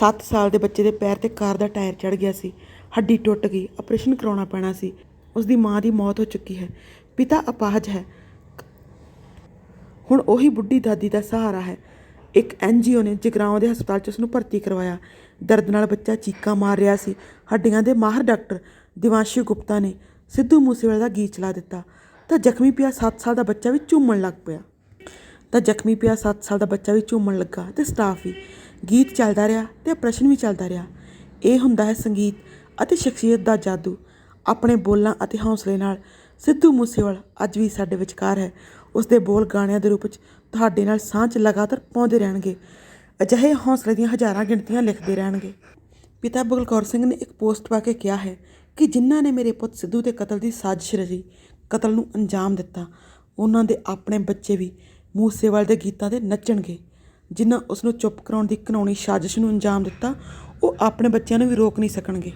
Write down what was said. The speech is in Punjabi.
7 ਸਾਲ ਦੇ ਬੱਚੇ ਦੇ ਪੈਰ ਤੇ ਕਾਰ ਦਾ ਟਾਇਰ ਚੜ ਗਿਆ ਸੀ। ਹੱਡੀ ਟੁੱਟ ਗਈ। ਆਪਰੇਸ਼ਨ ਕਰਾਉਣਾ ਪੈਣਾ ਸੀ। ਉਸ ਦੀ ਮਾਂ ਦੀ ਮੌਤ ਹੋ ਚੁੱਕੀ ਹੈ। ਪਿਤਾ ਅਪਾਹਜ ਹੈ। ਹੁਣ ਉਹੀ ਬੁੱਢੀ ਦਾਦੀ ਦਾ ਸਹਾਰਾ ਹੈ। ਇੱਕ ਐਨਜੀਓ ਨੇ ਜਗਰਾਉਂ ਦੇ ਹਸਪਤਾਲ 'ਚ ਉਸ ਨੂੰ ਭਰਤੀ ਕਰਵਾਇਆ। ਦਰਦ ਨਾਲ ਬੱਚਾ ਚੀਕਾਂ ਮਾਰ ਰਿਹਾ ਸੀ। ਹੱਡੀਆਂ ਦੇ ਮਾਹਰ ਡਾਕਟਰ ਦਿਵਾਂਸ਼ੀ ਗੁਪਤਾ ਨੇ ਸਿੱਧੂ ਮੂਸੇਵਾਲੇ ਦਾ ਗੀਤ ਚਲਾ ਦਿੱਤਾ। ਤਾਂ ਜ਼ਖਮੀ ਪਿਆ 7 ਸਾਲ ਦਾ ਬੱਚਾ ਵੀ ਝੂਮਣ ਲੱਗ ਪਿਆ। ਤਾਂ ਜ਼ਖਮੀ ਪਿਆ 7 ਸਾਲ ਦਾ ਬੱਚਾ ਵੀ ਝੂਮਣ ਲੱਗਾ ਤੇ ਸਟਾਫ ਵੀ ਗੀਤ ਚੱਲਦਾ ਰਿਹਾ ਤੇ ਪ੍ਰਸ਼ਨ ਵੀ ਚੱਲਦਾ ਰਿਹਾ। ਇਹ ਹੁੰਦਾ ਹੈ ਸੰਗੀਤ ਅਤੇ ਸ਼ਖਸੀਅਤ ਦਾ ਜਾਦੂ। ਆਪਣੇ ਬੋਲਾਂ ਅਤੇ ਹੌਸਲੇ ਨਾਲ ਸਿੱਧੂ ਮੂਸੇਵਾਲਾ ਅੱਜ ਵੀ ਸਾਡੇ ਵਿਚਕਾਰ ਹੈ। ਉਸ ਦੇ ਬੋਲ ਗਾਣਿਆਂ ਦੇ ਰੂਪ ਵਿੱਚ ਤੁਹਾਡੇ ਨਾਲ ਸਾਂਝ ਲਗਾਤਾਰ ਪਾਉਂਦੇ ਰਹਿਣਗੇ। ਅਜਿਹੇ ਹੌਸਲੇ ਦੀਆਂ ਹਜ਼ਾਰਾਂ ਗਿਣਤੀਆਂ ਲਿਖਦੇ ਰਹਿਣਗੇ। ਪਿਤਾ ਬਗਲਕੌਰ ਸਿੰਘ ਨੇ ਇੱਕ ਪੋਸਟ ਪਾ ਕੇ ਕਿਹਾ ਹੈ ਕਿ ਜਿਨ੍ਹਾਂ ਨੇ ਮੇਰੇ ਪੁੱਤ ਸਿੱਧੂ ਦੇ ਕਤਲ ਦੀ ਸਾਜ਼ਿਸ਼ ਰਚੀ, ਕਤਲ ਨੂੰ ਅੰਜਾਮ ਦਿੱਤਾ, ਉਹਨਾਂ ਦੇ ਆਪਣੇ ਬੱਚੇ ਵੀ ਮੂਸੇਵਾਲ ਦੇ ਗੀਤਾਂ ਤੇ ਨੱਚਣਗੇ। ਜਿਨ੍ਹਾਂ ਉਸ ਨੂੰ ਚੁੱਪ ਕਰਾਉਣ ਦੀ ਘਿਨਾਉਣੀ ਸਾਜ਼ਿਸ਼ ਨੂੰ ਅੰਜਾਮ ਦਿੱਤਾ, ਉਹ ਆਪਣੇ ਬੱਚਿਆਂ ਨੂੰ ਵੀ ਰੋਕ ਨਹੀਂ ਸਕਣਗੇ।